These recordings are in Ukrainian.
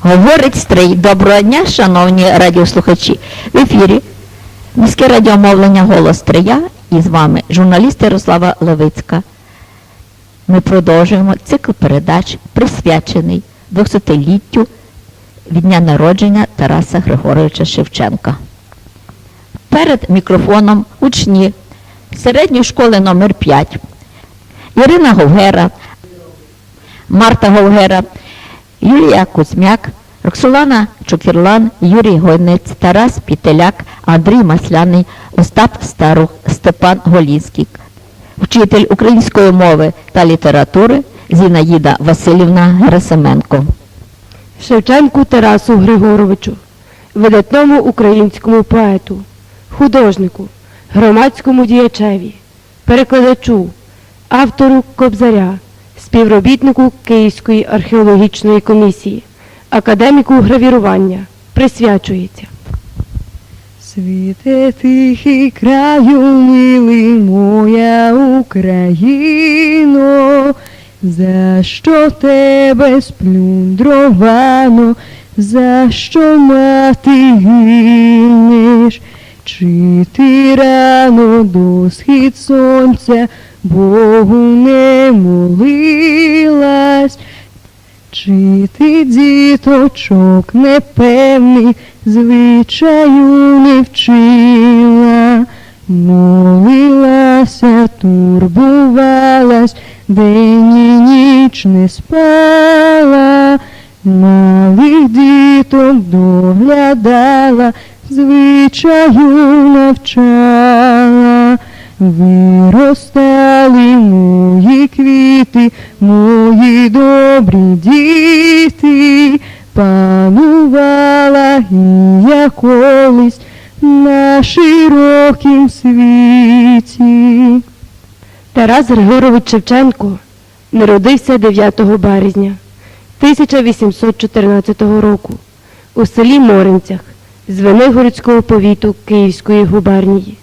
Говорить стрий. Доброго дня, шановні радіослухачі. В ефірі міське радіомовлення Голос Стрия і з вами журналіст Ярослава Левицька. Ми продовжуємо цикл передач, присвячений 200-літтю від дня народження Тараса Григоровича Шевченка. Перед мікрофоном учні середньої школи номер 5 Ірина Говгера, Марта Голгера, Юлія Кузьмяк, Роксолана Чокірлан, Юрій Гойнець, Тарас Пітеляк, Андрій Масляний, Остап Старух, Степан Голінський, вчитель української мови та літератури Зінаїда Васильівна Герасименко. Шевченку Тарасу Григоровичу, видатному українському поету, художнику, громадському діячеві, перекладачу, автору Кобзаря, співробітнику Київської археологічної комісії, академіку гравірування. Присвячується. Світе тихий краю, милий моя Україно, за що тебе сплюндровано, за що мати гинеш, чи ти рано до схід сонця Богу не молилась, чи ти діточок непевний, звичаю не вчила, молилася, турбувалась, день і ніч не спала, малих діток доглядала, звичаю навчала. Виростали мої діти, панувала і я колись на широкім світі. Тарас Григорович Шевченко народився 9 березня 1814 року у селі Моринцях Звенигородського повіту Київської губернії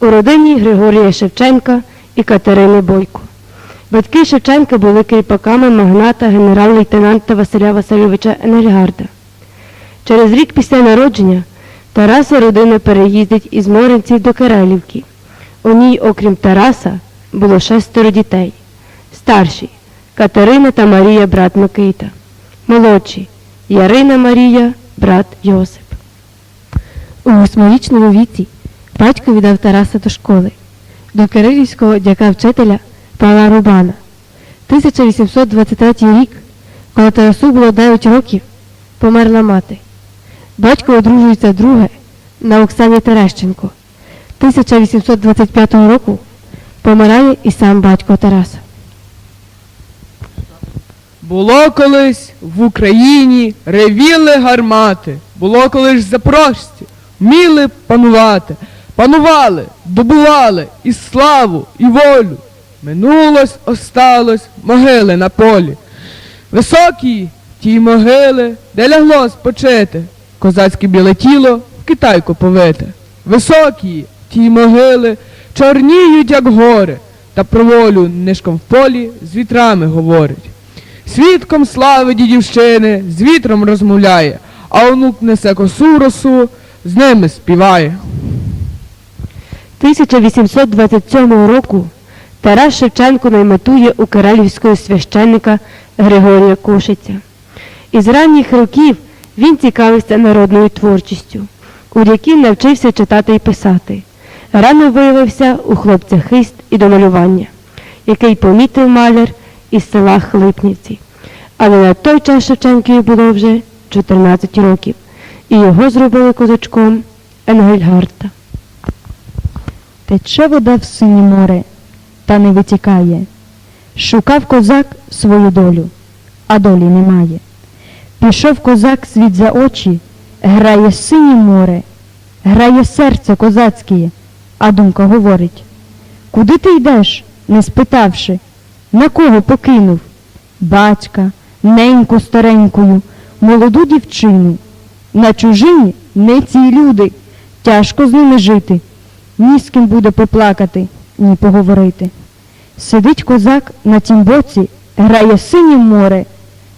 у родині Григорія Шевченка і Катерини Бойко. Батьки Шевченка були кріпаками магната генерал-лейтенанта Василя Васильовича Енельгарда. Через рік після народження Тараса родина переїздить із Моринців до Керелівки. У ній, окрім Тараса, було шестеро дітей. Старші Катерина та Марія, брат Микита. Молодші Ярина Марія, брат Йосип. У восьмирічному віці батько віддав Тараса до школи, до кирилівського дяка вчителя Павла Рубана. 1823 рік, коли Тарасу було 9 років, померла мати. Батько одружується вдруге на Оксані Терещенко. 1825 року помирає і сам батько Тараса. Було колись в Україні ревіли гармати, було колись запорожці, вміли панувати, панували, добували і славу, і волю. Минулось, осталось могили на полі. Високі ті могили, де лягло спочити, козацьке біле тіло в китайку повите. Високі ті могили чорніють, як гори, та про волю нишком в полі з вітрами говорить. Свідком слави дідівщини з вітром розмовляє, а онук несе косу росу, з ними співає. 1827 року Тарас Шевченко найматує у Керелівського священника Григорія Кошиця. Із ранніх років він цікавився народною творчістю, у якій навчився читати і писати. Рано виявився у хлопця хист і до малювання, який помітив маляр із села Хлипнівці. Але на той час Шевченкові було вже 14 років, і його зробили козачком Енгельгарта. Тече вода в синє море, та не витікає. Шукав козак свою долю, а долі немає. Пішов козак світ за очі, грає синє море, грає серце козацьке, а думка говорить. куди ти йдеш, не спитавши, на кого покинув? Батька, неньку старенькою, молоду дівчину. На чужині не ці люди, тяжко з ними жити, ні з ким буде поплакати, ні поговорити. Сидить козак на тім боці, грає синє море,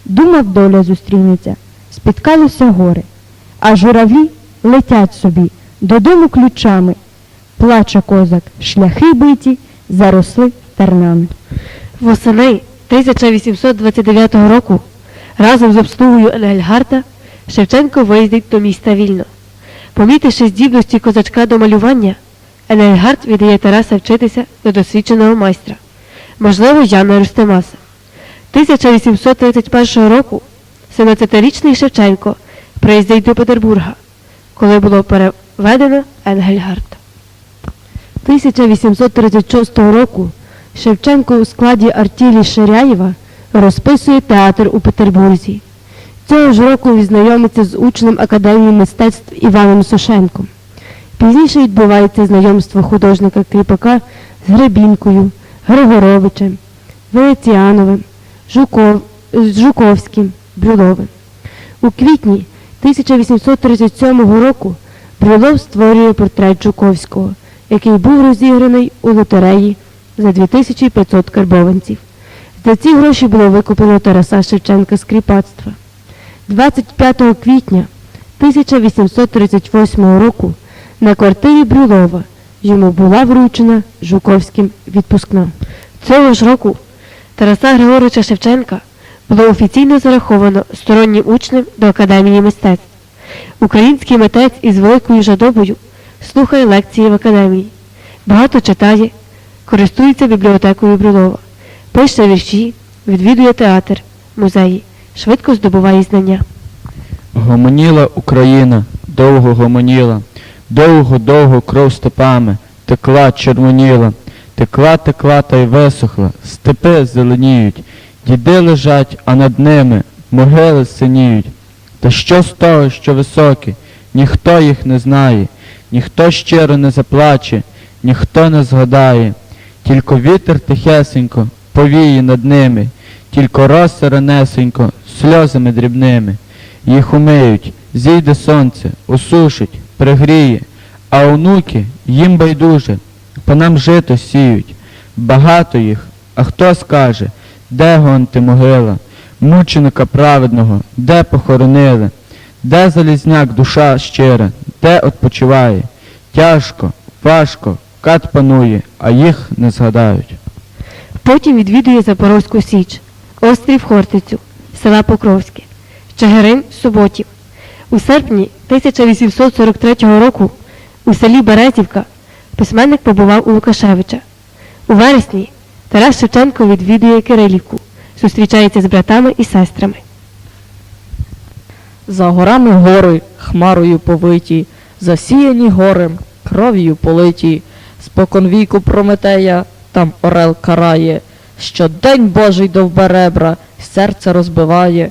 думав, доля зустрінеться, спіткалося горе, а журавлі летять собі додому ключами. Плаче козак, шляхи биті, заросли тернами. Восени 1829 року разом з обслугою Енгельгарта Шевченко виїздить до міста Вільно. Помітивши здібності козачка до малювання, Енгельгард віддає Тараса вчитися до досвідченого майстра, можливо, Яна Рустемаса. 1831 року 17-річний Шевченко приїздить до Петербурга, коли було переведено Енгельгарта. 1836 року Шевченко у складі артілі Ширяєва розписує театр у Петербурзі. Цього ж року він знайомиться з учнем Академії мистецтв Іваном Сошенком. Пізніше відбувається знайомство художника Кріпака з Гребінкою, Григоровичем, Венеціановим, Жуков, Жуковським, Брюловим. У квітні 1837 року Брюлов створює портрет Жуковського, який був розіграний у лотереї за 2500 карбованців. За ці гроші було викуплено Тараса Шевченка з кріпацтва. 25 квітня 1838 року на квартирі Брюлова йому була вручена Жуковським відпускна. Цього ж року Тараса Григоровича Шевченка було офіційно зараховано стороннім учнем до Академії мистецтв. Український митець із великою жадобою слухає лекції в академії, багато читає, користується бібліотекою Брюлова, пише вірші, відвідує театр, музеї, швидко здобуває знання. Гомоніла Україна, довго гомоніла, довго-довго кров степами, текла, червоніла, текла, текла та й висохла, степи зеленіють, діди лежать, а над ними могили синіють. Та що з того, що високі, ніхто їх не знає, ніхто щиро не заплаче, ніхто не згадає, тільки вітер тихесенько повіє над ними, тільки роса ранесенько сльозами дрібними. Їх умиють, зійде сонце, осушить, пригріє, а онуки їм байдуже, по нам жито сіють. Багато їх, а хто скаже, де гонти могила, мученика праведного, де похоронили, де залізняк душа щира, де odpoчиває. Тяжко, важко, кат панує, а їх не згадають. Потім відвідує Запорозьку Січ, острів Хортицю, села Покровське, Чигирин, Суботів. У серпні 1843 року у селі Березівка письменник побував у Лукашевича. У вересні Тарас Шевченко відвідує Кирилівку, зустрічається з братами і сестрами. За горами гори, хмарою повиті, засіяні горем, кров'ю политі, спокон віку Прометея, там орел карає, що день Божий довбе ребра, серце розбиває,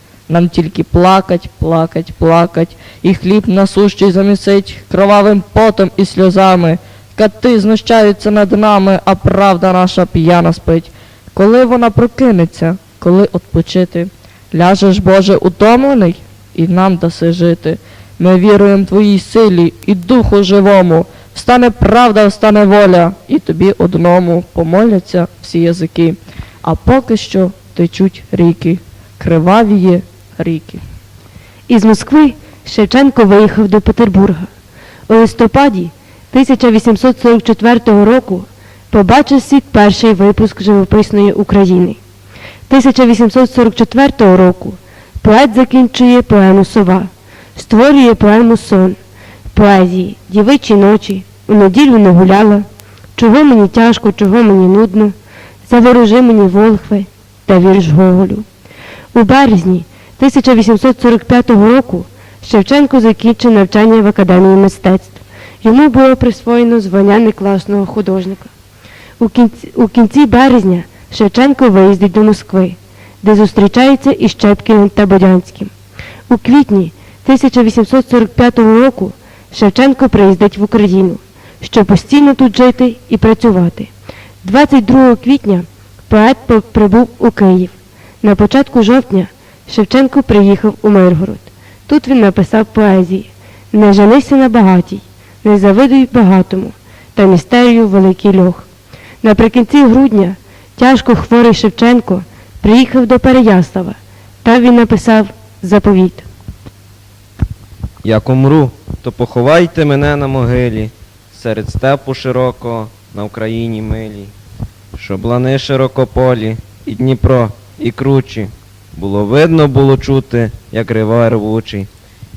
нам тільки плакать, плакать, плакать, і хліб насущий замісить кровавим потом і сльозами. Кати знущаються над нами, а правда наша п'яна спить. Коли вона прокинеться, коли отпочити? Ляжеш, Боже, утомлений, і нам даси жити. Ми віруємо Твоїй силі і духу живому. Встане правда, встане воля, і тобі одному помоляться всі язики. А поки що течуть ріки, кривавіє ріки. Із Москви Шевченко виїхав до Петербурга. У листопаді 1844 року побачив світ перший випуск живописної України. 1844 року поет закінчує поему Сова, створює поему Сон, поезії Дівичі ночі, у неділю не гуляла, чого мені тяжко, чого мені нудно, заворожи мені волхви та вірш Гоголю. У березні 1845 року Шевченко закінчив навчання в Академії мистецтв. Йому було присвоєно звання некласного художника. У кінці, у кінці березня Шевченко виїздить до Москви, де зустрічається із Щепкіним та Бодянським. У квітні 1845 року Шевченко приїздить в Україну, щоб постійно тут жити і працювати. 22 квітня поет прибув у Київ. На початку жовтня Шевченко приїхав у Миргород. Тут він написав поезії Не женися на багатій, не завидуй багатому, та містерію великий льох. Наприкінці грудня тяжко хворий Шевченко приїхав до Переяслава. Там він написав заповіт. Як умру, то поховайте мене на могилі, серед степу широкого на Україні милій, щоб лани широкополі, і Дніпро, і кручі. Було видно, було чути, як рива рвучий,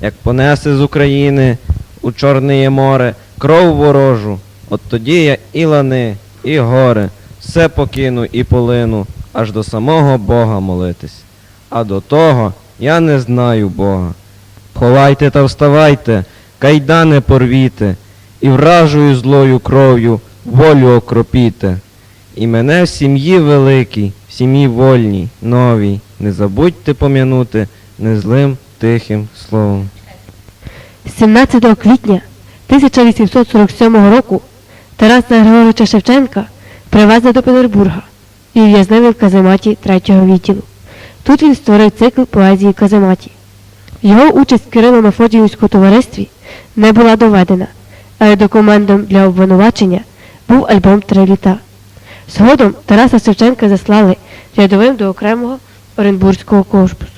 як понесе з України у Чорне море кров ворожу. От тоді я і лани, і гори, все покину і полину, аж до самого Бога молитись. А до того я не знаю Бога. Ховайте та вставайте, кайдани порвіте, і вражою злою кров'ю волю окропіте. І мене в сім'ї великій, в сім'ї вольній, новій, не забудьте пом'янути незлим тихим словом. 17 квітня 1847 року Тараса Григоровича Шевченка привезли до Петербурга і ув'язнили в казематі третього відділу. Тут він створив цикл поезії казематі. Його участь в Кирило-Мефодіївському товаристві не була доведена, але документом для обвинувачення був альбом «Три літа». Згодом Тараса Шевченка заслали рядовим до окремого Оренбурзького корпусу,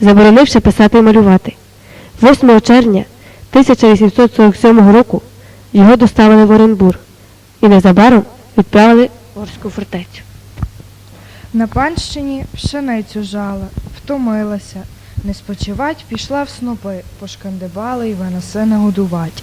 заборонивши писати і малювати. 8 червня 1847 року його доставили в Оренбург і незабаром відправили в Орську фортецю. На панщині пшеницю жала, втомилася, не спочивать пішла в снопи, пошкандибали й виносина годувать.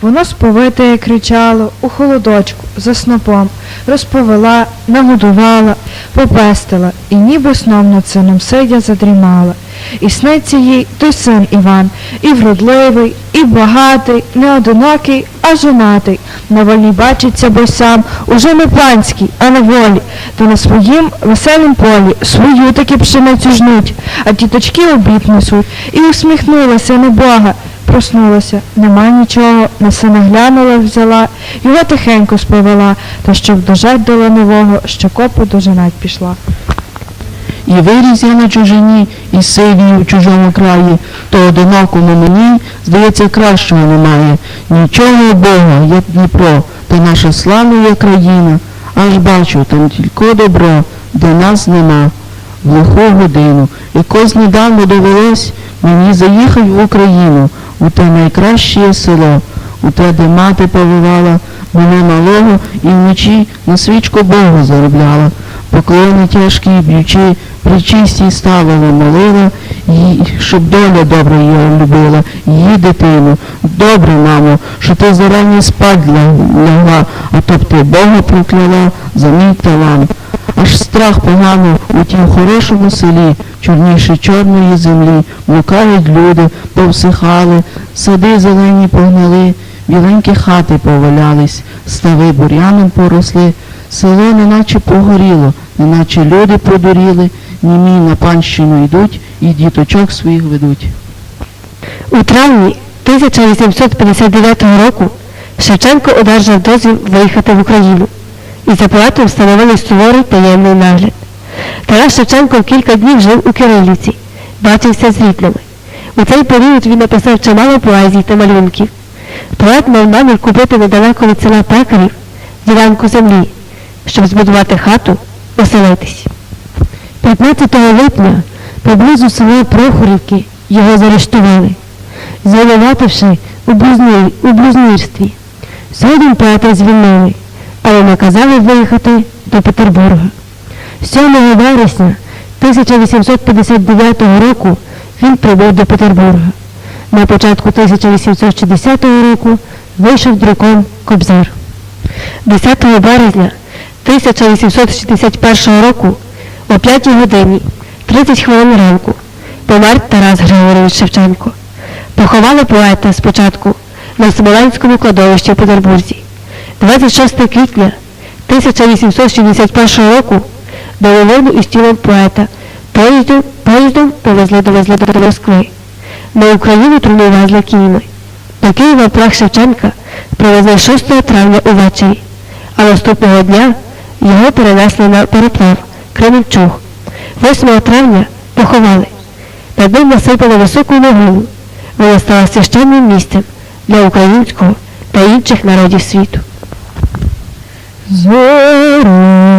Воно сповите кричало у холодочку за снопом, розповела, нагодувала, попестила, і ніби сном над сином сидя задрімала. І сниться їй той син Іван, і вродливий, і багатий, не одинокий, а жонатий. На волі бачиться, бо сам уже не панський, а на волі, то на своїм веселім полі свою таки пшеницю жнуть, а тіточки обід несуть. І усміхнулася на Бога, проснулася, нема нічого, на сина глянула, взяла, його тихенько сповела, та щоб дожать до ланового, що копу дожинать пішла. І виріс я на чужині, і сивію в чужому краї, то одинокому мені, здається, кращого немає. Нічого Бога, як Дніпро, та наша славна країна, аж бачу, там тільки добро, де нас нема. В лиху годину, якось недавно довелось мені заїхать в Україну, у те найкраще село, у те, де мати повивала мене малого і вночі на свічку Богу заробляла. Поклони тяжкі б'ючи, причисті ставила, молила, їй, щоб доля добра її любила, її дитину. Добре, мамо, що ти зарання спать ля- лягла, а то б ти Бога прокляла за мій талант. Аж страх поганий у тім хорошому селі, чорніше чорної землі, блукають люди, повсихали, сади зелені погнили, біленькі хати повалялись, стави бур'яном поросли, село неначе погоріло, неначе люди подуріли, німі на панщину йдуть і діточок своїх ведуть. У травні 1859 року Шевченко одержав дозвіл виїхати в Україну і за поетом встановили суворий таємний нагляд. Тарас Шевченко кілька днів жив у Кирилівці, бачився з рідними. У цей період він написав чимало поезій та малюнків. Поет мав намір купити недалеко від села Пекарів ділянку землі, щоб збудувати хату, оселитись. 15 липня поблизу села Прохорівки його заарештували, звинувативши у, блюзні, у блюзнірстві. Згодом поета звільнили, але наказали виїхати до Петербурга. 7 вересня 1859 року він прибув до Петербурга. На початку 1860 року вийшов друком Кобзар. 10 березня 1861 року о 5 годині 30 хвилин ранку помер Тарас Григорович Шевченко. Поховали поета спочатку на Смоленському кладовищі в Петербурзі. 26 квітня 1861 року до Волину із тілом поета поїздом, поїздом повезли довезли до Москви. На Україну труну везли кіньми. До Києва прах Шевченка привезли 6 травня увечері, а наступного дня його перенесли на переплав Кременчуг. 8 травня поховали. Над ним насипали високу могилу. Вона стала священним місцем для українського та інших народів світу. Зоря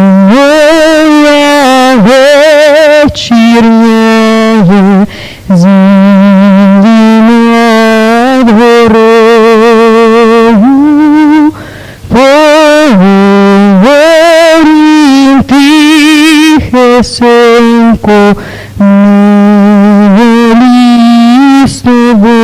вечірняє, зійди тихесенько, милі з тобою.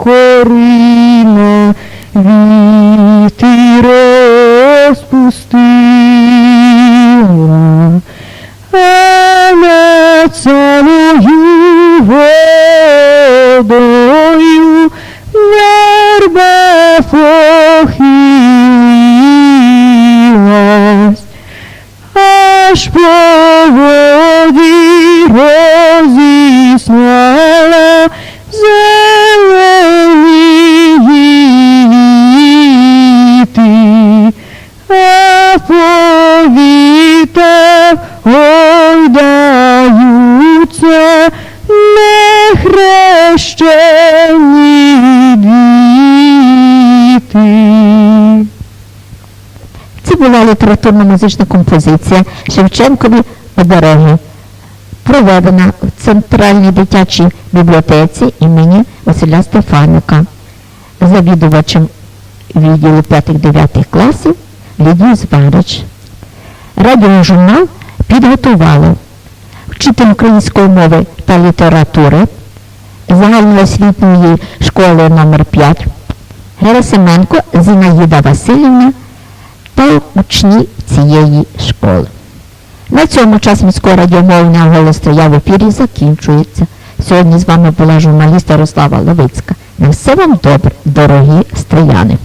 Сокорина віти розпустила, а над самою водою верба похилилась, аж по воді розіслала Це літературно-музична композиція Шевченкові обереги, проведена в Центральній дитячій бібліотеці імені Василя Стефаника, завідувачем відділу 5-9 класів Лідію Зварич. Радіожурнал підготували вчитель української мови та літератури загальноосвітньої школи номер 5 Герасименко Зінаїда Васильівна та учні цієї школи. На цьому час міського радіомовлення голос стояв в ефірі закінчується. Сьогодні з вами була журналіст Ярослава Ловицька. На все вам добре, дорогі стрияни.